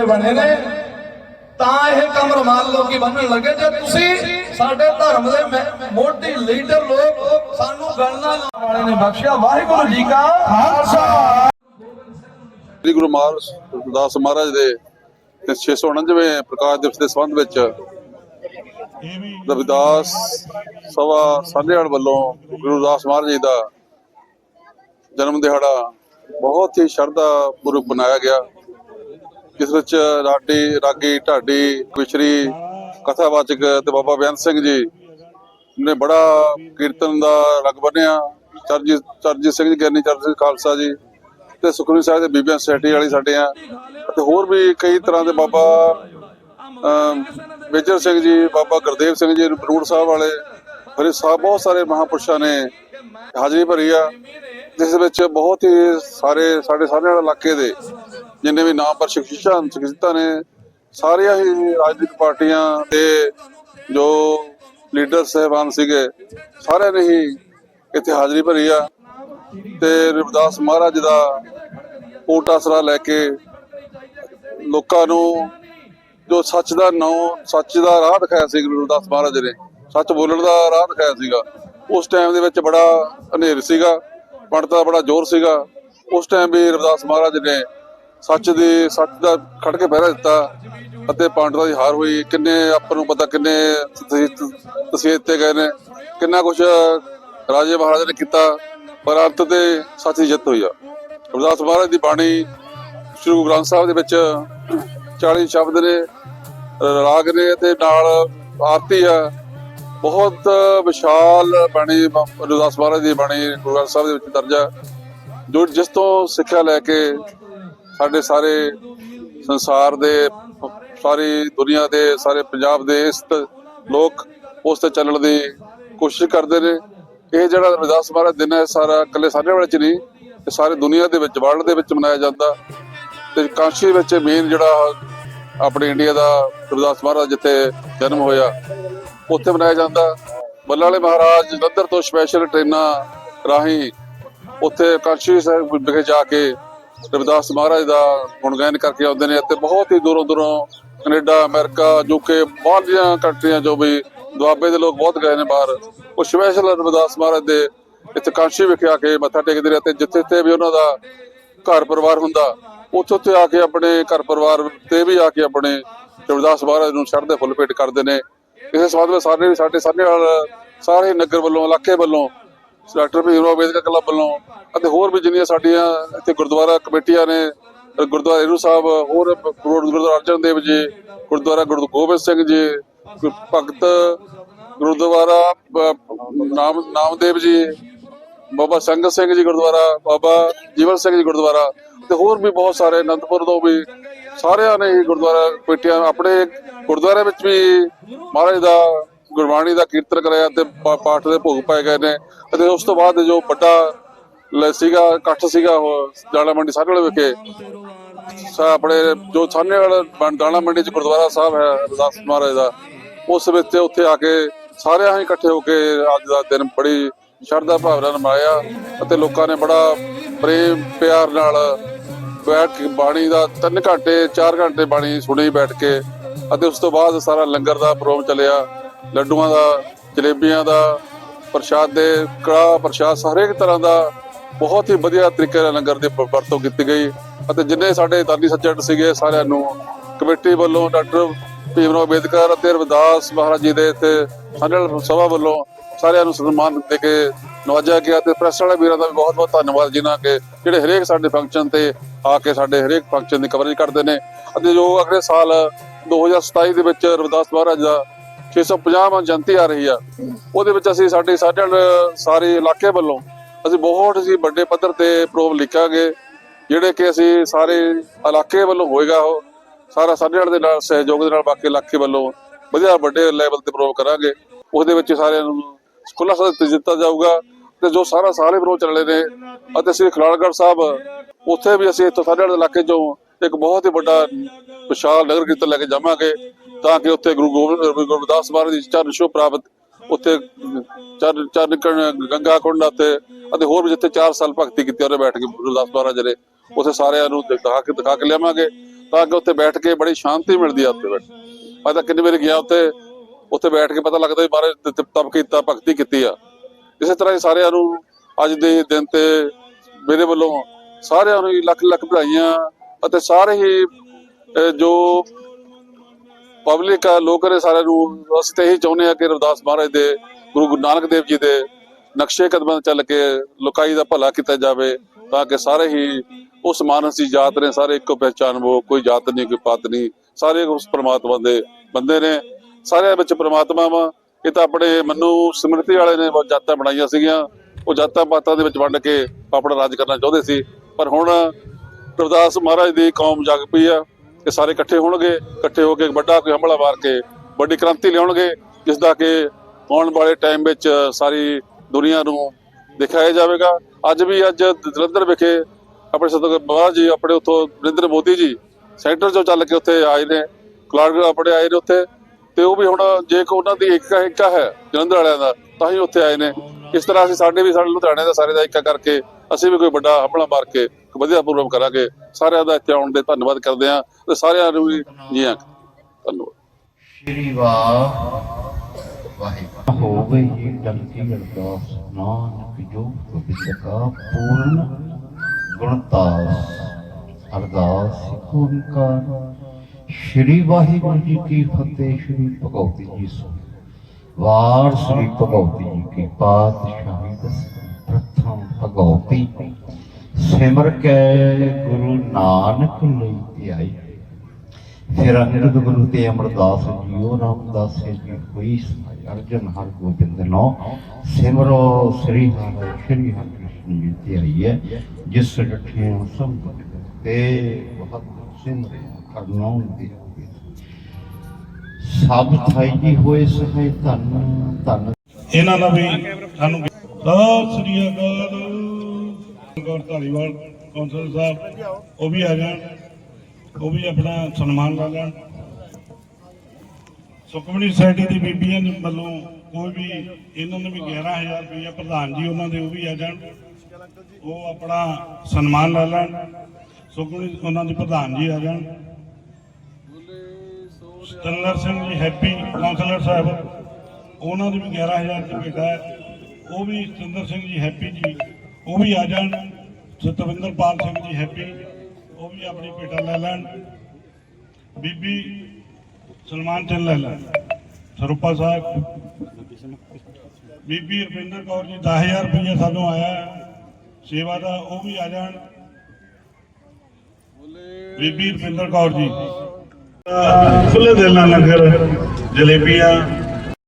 ਨਵੇਂ ਬਣੇ ਨੇ, ਤਾਂ ਇਹ ਕੰਮ ਰਮਾਲ ਲੋਕੀ ਬੰਨਣ ਲੱਗੇ। ਜੇ ਤੁਸੀਂ ਸਾਡੇ ਧਰਮ ਦੇ ਮੋਢੀ ਲੀਡਰ ਲੋਕ ਸਾਨੂੰ ਗਣਨਾ ਵਾਲੇ ਨੇ ਬਖਸ਼ਿਆ। ਵਾਹਿਗੁਰੂ ਜੀ ਕਾ ਖਾਲਸਾ। ਸ੍ਰੀ ਗੁਰੂ ਦਾਸ ਮਹਾਰਾਜ ਦੇ 649ਵੇਂ ਪ੍ਰਕਾਸ਼ ਦਿਵਸ ਦੇ ਸੰਬੰਧ ਵਿੱਚ ਰਵਿਦਾਸ ਸਭਾ ਸਾਨੇਵਾਲ ਵੱਲੋਂ ਗੁਰੂ ਦਾਸ ਮਹਾਰਾਜ ਜੀ ਦਾ ਜਨਮ ਦਿਹਾੜਾ ਬਹੁਤ ਹੀ ਸ਼ਰਧਾ ਪੂਰਵਕ ਮਨਾਇਆ ਗਿਆ। ਜਿਸ ਵਿੱਚ ਰਾਡੀ ਰਾਗੀ ਢਾਡੀ ਵਿਸ਼ਰੀ ਕਥਾਵਾਚਕ ਤੇ ਬਾਬਾ ਬੇਅੰਤ ਸਿੰਘ ਜੀ ਨੇ ਬੜਾ ਕੀਰਤਨ ਦਾ ਰੰਗ ਬੰਨਿਆ। ਚਰਜੀ ਚਰਜੀ ਸਿੰਘ ਜੀ ਗਿਆਨੀ ਚਰਜੀ ਸਿੰਘ ਖਾਲਸਾ ਜੀ ਤੇ ਸੁਖਮਨੀ ਸਾਹਿਬ ਦੇ ਬੀਬੀਆਂ ਸੋਸਾਇਟੀ ਵਾਲੀ ਸਾਡੇ ਆ ਅਤੇ ਹੋਰ ਵੀ ਕਈ ਤਰ੍ਹਾਂ ਦੇ ਬਾਬਾ ਅਮ, ਮੇਜਰ ਸਿੰਘ ਜੀ ਬਾਬਾ ਗੁਰਦੇਵ ਸਿੰਘ ਜੀ ਰੂੜ ਸਾਹਿਬ ਵਾਲੇ ਹਰੇ ਸਾਹਿਬ ਬਹੁਤ ਸਾਰੇ ਮਹਾਪੁਰਸ਼ਾਂ ਨੇ ਹਾਜ਼ਰੀ ਭਰੀ ਆ। ਜਿਸ ਵਿੱਚ ਬਹੁਤ ਹੀ ਸਾਰੇ, ਸਾਡੇ ਸਾਰੇ ਇਲਾਕੇ ਦੇ ਜਿੰਨੇ ਵੀ ਨਾਮ ਪਰ ਸ਼ਖਸੀਅਤਾਂ ਸ਼ਖਸੀਅਤਾਂ ਨੇ, ਸਾਰੀਆਂ ਹੀ ਰਾਜਨੀਤਿਕ ਪਾਰਟੀਆਂ ਦੇ ਜੋ ਲੀਡਰ ਸਹਿਬਾਨ ਸੀਗੇ, ਸਾਰਿਆਂ ਨੇ ਹੀ ਇੱਥੇ ਹਾਜ਼ਰੀ ਭਰੀ ਆ। ਤੇ ਰਵਿਦਾਸ ਮਹਾਰਾਜ ਦਾ ਓਟ ਆਸਰਾ ਲੈ ਕੇ ਲੋਕਾਂ ਨੂੰ ਜੋ ਸੱਚ ਦਾ ਨਾਂ, ਸੱਚ ਦਾ ਰਾਹ ਦਿਖਾਇਆ ਸੀ ਗੁਰੂ ਰਵਿਦਾਸ ਮਹਾਰਾਜ ਨੇ, ਸੱਚ ਬੋਲਣ ਦਾ ਰਾਹ ਦਿਖਾਇਆ ਸੀਗਾ, ਉਸ ਟਾਈਮ ਦੇ ਵਿੱਚ ਬੜਾ ਹਨੇਰ ਸੀਗਾ। ਪੰਡਤ ਦਾ ਬੜਾ ਜ਼ੋਰ ਸੀਗਾ। ਉਸ ਟਾਈਮ ਵੀ ਰਵਿਦਾਸ ਮਹਾਰਾਜ ਨੇ ਸੱਚ ਦੇ, ਸੱਚ ਦਾ ਖੜ ਕੇ ਪਹਿਰਾ ਦਿੱਤਾ ਅਤੇ ਪਾਂਡਵਾਂ ਦੀ ਹਾਰ ਹੋਈ। ਕਿੰਨੇ ਆਪਾਂ ਨੂੰ ਪਤਾ ਕਿੰਨੇ ਤਸਵੀਰ ਤੇ ਗਏ ਨੇ। ਕਿੰਨਾ ਕੁਝ ਰਾਜੇ ਮਹਾਰਾਜੇ ਨੇ ਕੀਤਾ, ਪਰ ਅੰਤ ਤੇ ਸੱਚ ਦੀ ਜਿੱਤ ਹੋਈ ਆ। ਰਵਿਦਾਸ ਮਹਾਰਾਜ ਦੀ ਬਾਣੀ ਸ੍ਰੀ ਗੁਰੂ ਗ੍ਰੰਥ ਸਾਹਿਬ ਦੇ ਵਿੱਚ 40 ਸ਼ਬਦ ਨੇ, ਰਾਗ ਨੇ ਤੇ ਨਾਲ ਆਰਤੀ ਆ। ਬਹੁਤ ਵਿਸ਼ਾਲ ਬਾਣੀ ਰੁਦਾਸ ਮਹਾਰਾਜ ਦੀ ਬਾਣੀ, ਗੁਰੂ ਗ੍ਰੰਥ ਸਾਹਿਬ ਦੇ ਵਿੱਚ ਦਰਜ ਆ ਜੋ ਜਿਸ ਤੋਂ ਸਿੱਖਿਆ ਲੈ ਕੇ ਸਾਡੇ ਸਾਰੇ ਸੰਸਾਰ ਦੇ, ਸਾਰੀ ਦੁਨੀਆ ਦੇ, ਸਾਰੇ ਪੰਜਾਬ ਦੇ ਇਸ ਲੋਕ ਉਸ ਤੇ ਚੱਲਣ ਦੀ ਕੋਸ਼ਿਸ਼ ਕਰਦੇ ਨੇ। ਇਹ ਜਿਹੜਾ ਰਵਿਦਾਸ ਮਹਾਰਾਜ ਦਿਨ ਹੈ, ਸਾਰਾ ਇਕੱਲੇ ਸਾਡੇ ਵਾਲੇ ਚ ਨਹੀਂ, ਇਹ ਸਾਰੇ ਦੁਨੀਆ ਦੇ ਵਿੱਚ ਵਰਲਡ ਦੇ ਵਿੱਚ ਮਨਾਇਆ ਜਾਂਦਾ। ਤੇ ਕਾਂਸ਼ੀ ਵਿੱਚ ਮੇਨ ਜਿਹੜਾ ਆਪਣੇ ਇੰਡੀਆ ਦਾ ਰਵਿਦਾਸ ਮਹਾਰਾਜ ਜਿੱਥੇ ਜਨਮ ਹੋਇਆ, ਉੱਥੇ ਮਨਾਇਆ ਜਾਂਦਾ। ਬੱਲਾ ਵਾਲੇ ਮਹਾਰਾਜ ਜਲੰਧਰ ਤੋਂ ਸਪੈਸ਼ਲ ਟ੍ਰੇਨਾਂ ਰਾਹੀਂ ਉੱਥੇ ਕਾਂਸ਼ੀ ਸਾਹਿਬ ਵਿਖੇ ਜਾ ਕੇ ਰਵਿਦਾਸ ਮਹਾਰਾਜ ਦਾ ਗੁਣਗਾਨ ਕਰਕੇ ਆਉਂਦੇ ਨੇ। ਅਤੇ ਬਹੁਤ ਹੀ ਦੂਰੋਂ ਦੂਰੋਂ ਕੈਨੇਡਾ, ਅਮਰੀਕਾ ਯੂਕੇ ਬਾਹਰਲੀਆਂ ਕੰਟਰੀਆਂ ਜੋ ਵੀ ਦੁਆਬੇ ਦੇ ਲੋਕ ਬਹੁਤ ਗਏ ਨੇ ਬਾਹਰ। ਉਹ ਸਪੈਸ਼ਲ ਰਵਿਦਾਸ ਮਹਾਰਾਜ ਦੇ ਇੱਥੇ ਕਾਂਸ਼ੀ ਵਿਖੇ ਆ ਕੇ ਮੱਥਾ ਟੇਕਦੇ ਨੇ ਅਤੇ ਜਿੱਥੇ ਤੇ ਵੀ ਉਹਨਾਂ ਦਾ ਘਰ ਪਰਿਵਾਰ ਹੁੰਦਾ ਉੱਥੇ ਉੱਥੇ ਆ ਕੇ ਆਪਣੇ ਘਰ ਪਰਿਵਾਰ ਤੇ ਵੀ ਆ ਕੇ ਆਪਣੇ ਰਵਿਦਾਸ ਮਹਾਰਾਜ ਨੂੰ ਚੜ੍ਹਦੇ ਫੁੱਲ ਭੇਟ ਕਰਦੇ ਨੇ। ਇਸੇ ਸੰਬੰਧ ਵਿੱਚ ਸਾਡੇ ਸਾਡੇ ਸਾਰੇ ਸਾਰੇ ਨਗਰ ਵੱਲੋਂ, ਇਲਾਕੇ ਵੱਲੋਂ, ਡਾਕਟਰ ਭੀਮ ਅੰਬੇਦਕਰ ਕਲੱਬ ਵੱਲੋਂ ਅਤੇ ਹੋਰ ਵੀ ਜਿੰਨੀਆਂ ਸਾਡੀਆਂ ਇੱਥੇ ਗੁਰਦੁਆਰਾ ਕਮੇਟੀਆਂ ਨੇ, ਗੁਰਦੁਆਰਾ ਏਰੂ ਸਾਹਿਬ, ਹੋਰ ਗੁਰਦੁਆਰਾ ਅਰਜਨ ਦੇਵ ਜੀ, ਗੁਰਦੁਆਰਾ ਗੁਰੂ ਗੋਬਿੰਦ ਸਿੰਘ ਜੀ ਭਗਤ ਗੁਰਦੁਆਰਾ ਨਾਮ ਨਾਮਦੇਵ ਜੀ, ਬਾਬਾ ਸੰਗਤ ਸਿੰਘ ਜੀ ਗੁਰਦੁਆਰਾ, ਬਾਬਾ ਜੀਵਨ ਸਿੰਘ ਜੀ ਗੁਰਦੁਆਰਾ ਤੇ ਹੋਰ ਵੀ ਬਹੁਤ ਸਾਰੇ ਅਨੰਦਪੁਰ ਤੋਂ ਵੀ ਸਾਰਿਆਂ ਨੇ ਹੀ ਗੁਰਦੁਆਰਾ ਕਮੇਟੀਆਂ ਆਪਣੇ ਗੁਰਦੁਆਰੇ ਵਿੱਚ ਵੀ ਮਹਾਰਾਜ ਦਾ ਗੁਰਬਾਣੀ ਦਾ ਕੀਰਤਨ ਕਰਾਇਆ ਤੇ ਪਾਠ ਦੇ ਭੋਗ ਪਾਏ ਗਏ ਨੇ ਅਤੇ ਉਸ ਤੋਂ ਬਾਅਦ ਜੋ ਵੱਡਾ ਸੀਗਾ, ਇਕੱਠ ਸੀਗਾ ਉਹ ਦਾਣਾ ਮੰਡੀ ਸਾਰੇ ਵਾਲੇ ਵਿਖੇ ਆਪਣੇ ਜੋ ਸਾਹਨੇ ਵਾਲਾ ਦਾਣਾ ਮੰਡੀ ਚ ਗੁਰਦੁਆਰਾ ਸਾਹਿਬ ਹੈ ਰਵਿਦਾਸ ਮਹਾਰਾਜ ਦਾ, ਉਸ ਵਿੱਚ ਉੱਥੇ ਆ ਕੇ ਸਾਰਿਆਂ ਹੀ ਇਕੱਠੇ ਹੋ ਕੇ ਅੱਜ ਦਾ ਦਿਨ ਬੜੀ ਸ਼ਰਧਾ ਭਾਵਨਾ ਨਾਲ ਮਨਾਇਆ ਅਤੇ ਲੋਕਾਂ ਨੇ ਬੜਾ ਪ੍ਰੇਮ ਪਿਆਰ ਨਾਲ ਬੈਠ ਕੇ ਬਾਣੀ ਦਾ 3 ਘੰਟੇ 4 ਘੰਟੇ ਬਾਣੀ ਸੁਣੀ ਬੈਠ ਕੇ, ਅਤੇ ਉਸ ਤੋਂ ਬਾਅਦ ਸਾਰਾ ਲੰਗਰ ਦਾ ਪ੍ਰੋਗਰਾਮ ਚੱਲਿਆ। ਲੱਡੂਆਂ ਦਾ, ਜਲੇਬੀਆਂ ਦਾ, ਪ੍ਰਸ਼ਾਦ ਦੇ ਕੜਾ ਪ੍ਰਸ਼ਾਦ ਸਾਰੇ ਇੱਕ ਤਰ੍ਹਾਂ ਦਾ ਬਹੁਤ ਹੀ ਵਧੀਆ ਤਰੀਕੇ ਨਾਲ ਲੰਗਰ ਦੀ ਵਰਤੋਂ ਕੀਤੀ ਗਈ। ਅਤੇ ਜਿੰਨੇ ਸਾਡੇ ਦਾਨੀ ਸੱਜਣ ਸੀਗੇ, ਸਾਰਿਆਂ ਨੂੰ ਕਮੇਟੀ ਵੱਲੋਂ, ਡਾਕਟਰ ਭੀਮ ਰਾਓ ਅੰਬੇਦਕਰ ਅਤੇ ਰਵਿਦਾਸ ਮਹਾਰਾਜ ਜੀ ਦੇ ਇੱਥੇ ਸਾਡੇ ਸਭਾ ਵੱਲੋਂ ਸਾਰਿਆਂ ਨੂੰ ਸਨਮਾਨ ਦੇ ਕੇ ਨਵਾਜਿਆ ਗਿਆ। ਤੇ ਪ੍ਰੈਸ ਵਾਲੇ ਵੀਰਾਂ ਦਾ ਵੀ ਬਹੁਤ ਬਹੁਤ ਧੰਨਵਾਦ। ਜਿਨ੍ਹਾਂ ਕਿ, ਜਿਹੜੇ ਹਰੇਕ ਸਾਡੇ ਫੰਕਸ਼ਨ ਤੇ ਆ ਕੇ ਸਾਡੇ ਹਰੇਕ ਫੰਕਸ਼ਨ ਦੀ ਕਵਰੇਜ ਕਰਦੇ ਨੇ। ਅਤੇ ਜੋ ਅਗਲੇ ਸਾਲ 2027 ਦੇ ਵਿੱਚ ਰਵਿਦਾਸ ਮਹਾਰਾਜ ਦਾ 650ਵਾਂ ਜਯੰਤੀ ਆ ਰਹੀ ਆ, ਉਹਦੇ ਵਿੱਚ ਅਸੀਂ ਸਾਡੇ ਸਾਡੇ ਸਾਰੇ ਇਲਾਕੇ ਵੱਲੋਂ ਅਸੀਂ ਬਹੁਤ ਅਸੀਂ ਵੱਡੇ ਪੱਧਰ ਤੇ ਪ੍ਰੋਗਰਾਮ ਲਿਖਾਂਗੇ, ਜਿਹੜੇ ਕਿ ਅਸੀਂ ਸਾਰੇ ਇਲਾਕੇ ਵੱਲੋਂ ਹੋਏਗਾ ਉਹ। ਸਾਰਾ ਸਾਡੇ ਦੇ ਨਾਲ, ਸਹਿਯੋਗ ਦੇ ਨਾਲ ਬਾਕੀ ਇਲਾਕੇ ਵੱਲੋਂ ਵਧੀਆ ਵੱਡੇ ਲੈਵਲ ਤੇ ਪ੍ਰੋਗਰਾਮ ਕਰਾਂਗੇ। ਉਹਦੇ ਵਿੱਚ ਸਾਰਿਆਂ ਨੂੰ ਖੁੱਲਾ ਸੱਦਾ ਦਿੱਤਾ ਜਾਊਗਾ। ਤੇ ਜੋ ਸਾਰਾ ਸਾਲ ਹੀ ਪ੍ਰੋਗਰਾਮ ਚੱਲਣੇ ਨੇ ਅਤੇ ਸ੍ਰੀ ਖਲਾਲਗੜ੍ਹ ਸਾਹਿਬ, ਉੱਥੇ ਵੀ ਅਸੀਂ ਇੱਥੋਂ ਸਾਡੇ ਇਲਾਕੇ ਚੋਂ ਇੱਕ ਬਹੁਤ ਹੀ ਵੱਡਾ ਵਿਸ਼ਾਲ ਨਗਰ ਕੀਰਤਨ ਲੈ ਕੇ ਜਾਵਾਂਗੇ ਤਾਂ ਕਿ ਉੱਥੇ ਗੁਰੂ ਗੋਬਿੰਦ ਗੁਰਦਾਸ ਮਹਾਰਾਜ ਦੀ ਚਰਨ ਛੋਹ ਪ੍ਰਾਪਤ, ਉੱਥੇ ਚਰਨ ਚਰਨ ਗੰਗਾ ਕੁੰਡ ਅਤੇ ਅਤੇ ਹੋਰ ਵੀ ਜਿੱਥੇ 4 ਸਾਲ ਭਗਤੀ ਕੀਤੀ ਉਹਨੇ ਬੈਠ ਕੇ ਗੁਰਦਾਸ ਮਹਾਰਾਜ ਨੇ ਉੱਥੇ ਸਾਰਿਆਂ ਨੂੰ ਦਿਖਾ ਕੇ ਦਿਖਾ ਕੇ ਲਿਆਵਾਂਗੇ ਤਾਂ ਕਿ ਉੱਥੇ ਬੈਠ ਕੇ ਬੜੀ ਸ਼ਾਂਤੀ ਮਿਲਦੀ ਆ ਉੱਥੇ ਬੈਠ। ਮੈਂ ਤਾਂ ਕਿੰਨੀ ਵਾਰੀ ਗਿਆ ਉੱਥੇ ਉੱਥੇ ਬੈਠ ਕੇ ਪਤਾ ਲੱਗਦਾ ਵੀ ਮਹਾਰਾਜ ਨੇ ਤਪ ਕੀਤਾ, ਭਗਤੀ ਕੀਤੀ ਆ। ਇਸੇ ਤਰ੍ਹਾਂ ਹੀ ਸਾਰਿਆਂ ਨੂੰ ਅੱਜ ਦੇ ਦਿਨ ਤੇ ਮੇਰੇ ਵੱਲੋਂ ਸਾਰਿਆਂ ਨੂੰ ਲੱਖ ਲੱਖ ਵਧਾਈਆਂ ਅਤੇ ਸਾਰੇ ਹੀ ਜੋ ਪਬਲਿਕ ਆ, ਲੋਕ ਨੇ ਸਾਰਿਆਂ ਨੂੰ ਅਸੀਂ ਤਾਂ ਇਹੀ ਚਾਹੁੰਦੇ ਆ ਕਿ ਰਵਿਦਾਸ ਮਹਾਰਾਜ ਦੇ ਗੁਰੂ ਗੁਰੂ ਨਾਨਕ ਦੇਵ ਜੀ ਦੇ ਨਕਸ਼ੇ ਕਦਮਾਂ ਚੱਲ ਕੇ ਲੋਕਾਈ ਦਾ ਭਲਾ ਕੀਤਾ ਜਾਵੇ ਤਾਂ ਕਿ ਸਾਰੇ ਹੀ ਉਸ ਮਾਨਸ ਦੀ ਜਾਤ ਨੇ ਸਾਰੇ ਇੱਕੋ ਪਹਿਚਾਨ ਉਹ ਕੋਈ ਜਾਤ ਨਹੀਂ, ਕੋਈ ਪਾਤ ਨਹੀਂ, ਸਾਰੇ ਉਸ ਪ੍ਰਮਾਤਮਾ ਦੇ ਬੰਦੇ ਨੇ, ਸਾਰਿਆਂ ਵਿੱਚ ਪ੍ਰਮਾਤਮਾ ਵਾ। ਇਹ ਤਾਂ ਆਪਣੇ ਮਨੂ ਸਮ੍ਰਿਤੀ ਵਾਲੇ ਨੇ ਬਹੁਤ ਜਾਤਾਂ ਬਣਾਈਆਂ ਸੀਗੀਆਂ। ਉਹ ਜਾਤਾਂ ਪਾਤਾਂ ਦੇ ਵਿੱਚ ਵੰਡ ਕੇ ਆਪਣਾ ਰਾਜ ਕਰਨਾ ਚਾਹੁੰਦੇ ਸੀ। ਪਰ ਹੁਣ ਗੁਰਦਾਸ ਮਹਾਰਾਜ ਦੀ ਕੌਮ ਜਾਗ ਪਈ ਆ। ਕਿ ਸਾਰੇ ਇਕੱਠੇ ਹੋਣਗੇ, ਇਕੱਠੇ ਹੋ ਕੇ ਵੱਡਾ ਕੋਈ ਹਮਲਾ ਮਾਰ ਕੇ ਵੱਡੀ ਕ੍ਰਾਂਤੀ ਲਿਆਉਣਗੇ ਜਿਸ ਦਾ ਕਿ ਆਉਣ ਵਾਲੇ ਟਾਈਮ ਵਿੱਚ ਸਾਰੀ ਦੁਨੀਆ ਨੂੰ ਦਿਖਾਇਆ ਜਾਵੇਗਾ। ਅੱਜ ਵੀ ਅੱਜ ਜਲੰਧਰ ਵਿਖੇ ਆਪਣੇ ਸਤਿਗੁਰ ਬਾਬਾ ਜੀ, ਆਪਣੇ ਉੱਥੋਂ ਨਰਿੰਦਰ ਮੋਦੀ ਜੀ ਸੈਂਟਰ ਚੋਂ ਚੱਲ ਕੇ ਉੱਥੇ ਆਏ ਨੇ। ਕਲਾਰਕ ਆਪਣੇ ਆਏ ਨੇ ਉੱਥੇ। ਤੇ ਉਹ ਵੀ ਹੁਣ ਜੇ ਕੋ ਉਹਨਾਂ ਦੀ ਇੱਕ ਇੱਕਾ ਹੈ ਜਲੰਧਰ ਵਾਲਿਆਂ ਦਾ ਤਾਂ ਹੀ ਉੱਥੇ ਆਏ ਨੇ। ਇਸ ਤਰ੍ਹਾਂ ਅਸੀਂ ਸਾਡੇ ਵੀ ਸਾਡੇ ਲੁਧਿਆਣੇ ਦਾ ਸਾਰੇ ਦਾ ਇੱਕਾ ਕਰਕੇ ਅਸੀਂ ਵੀ ਕੋਈ ਵੱਡਾ ਹਮਲਾ ਮਾਰ ਕੇ ਇੱਕ ਵਧੀਆ ਪ੍ਰੋਗਰਾਮ ਕਰਾਂਗੇ। ਸਾਰਿਆਂ ਦਾ ਇੱਥੇ ਆਉਣ ਦੇ ਧੰਨਵਾਦ ਕਰਦੇ ਹਾਂ ਤੇ ਸਾਰਿਆਂ ਨੂੰ ਵੀ ਜੀ ਆਇਆਂ ਧੰਨਵਾਦ। ਸ਼੍ਰੀ ਵਾਹ ਵਾਹਿਗੁਰੂ। ਹੋ ਗਈ ਜੀ ਡੰਕੀ ਅਰਦਾਸ। ਨਾਨਕ ਜੋ ਕਾ ਪੂਰਨ ਗੁਣਤਾਸ। ਅਰਦਾਸ ਇੱਕ ਓੰਕਾਰ ਸ਼੍ਰੀ ਵਾਹਿਗੁਰੂ ਜੀ ਕੀ ਫਤਿਹ, ਸ਼੍ਰੀ ਭਗਵਤੀ ਜੀ ਸੋ। ਵਾਰ ਸ਼੍ਰੀ ਭਗਵਤੀ ਜੀ ਕੀ ਪਾਤਸ਼ਾਹੀ ਦਸ ਪ੍ਰਥਮ ਭਗਵਤੀ। ਸਿਮਰ ਕੇ ਗੁਰੂ ਨਾਨਕ ਲਈ ਧਿਆਈ। ਫਿਰ ਅਨਿਰੁੱਧ ਗੁਰੂ ਤੇ ਅਮਰਦਾਸ ਜੀਓ ਰਾਮਦਾਸ ਜੀ ਹੋਈ ਸਮਾਈ ਅਰਜਨ ਹਰ ਗੋਬਿੰਦ ਨੋ। ਸਿਮਰੋ ਸ੍ਰੀ ਹਰਿ ਸ੍ਰੀ ਹਰਿ ਕ੍ਰਿਸ਼ਨ ਜੀ ਤੇ ਆਈ ਹੈ, ਜਿਸ ਡਠੇ ਸਭ ਤੇ ਬਹੁਤ ਸਿਮਰੇ ਕਰਨੋਂ ਦੀ ਸਭ ਥਾਈ ਜੀ ਹੋਏ ਸਹਾਇ ਧੰਨ ਧੰਨ। ਇਹਨਾਂ ਦਾ ਵੀ ਸਾਨੂੰ ਸਤਿ ਸ੍ਰੀ ਅਕਾਲ। ਗੌਰ ਧਾਲੀਵਾਲ ਕੌਂਸਲ ਸਾਹਿਬ, ਉਹ ਵੀ ਆ ਜਾਣ। ਉਹ ਵੀ ਆਪਣਾ ਸਨਮਾਨ ਲਾ ਲੈਣ। ਸੁਖਮਨੀ ਸੋਸਾਇਟੀ ਦੀ ਬੀਬੀਆਂ ਵੱਲੋਂ ਕੋਈ ਵੀ ਇਹਨਾਂ ਨੇ ਵੀ 11000 ਰੁਪਇਆ ਪ੍ਰਧਾਨ ਜੀ ਉਹਨਾਂ ਦੇ ਉਹ ਵੀ ਆ ਜਾਣ। ਉਹ ਆਪਣਾ ਸਨਮਾਨ ਲਾ ਲੈਣ। ਸੁਖਮਨੀ, ਉਹਨਾਂ ਦੇ ਪ੍ਰਧਾਨ ਜੀ ਆ ਜਾਣ। ਸਤਿੰਦਰ ਸਿੰਘ ਜੀ ਹੈਪੀ ਕਾਉਂਸਲਰ ਸਾਹਿਬ, ਉਹਨਾਂ ਦੀ ਵੀ 11000 ਦੀ ਭੇਟਾ ਹੈ। ਉਹ ਵੀ ਸਤਿੰਦਰ ਸਿੰਘ ਜੀ ਹੈਪੀ ਜੀ, ਉਹ ਵੀ ਆ ਜਾਣ। ਸਤਵਿੰਦਰਪਾਲ ਸਿੰਘ ਜੀ ਹੈਪੀ, ਉਹ ਵੀ ਆਪਣੀ ਭੇਟਾ ਲੈ ਲੈਣ। ਬੀਬੀ ਸਲਮਾਨ ਚੰਦ ਲੈ ਲੈਣ। ਸਰੂਪਾ ਸਾਹਿਬ। ਬੀਬੀ ਰਵਿੰਦਰ ਕੌਰ ਜੀ 10000 ਰੁਪਏ ਸਾਨੂੰ ਆਇਆ ਸੇਵਾ ਦਾ ਉਹ ਵੀ ਆ ਜਾਣ। ਬੀਬੀ ਰਵਿੰਦਰ ਕੌਰ ਜੀ। ਖੁੱਲੇ ਦਿਲ ਨਾਲ ਲੰਗਰ ਜਲੇਬੀਆਂ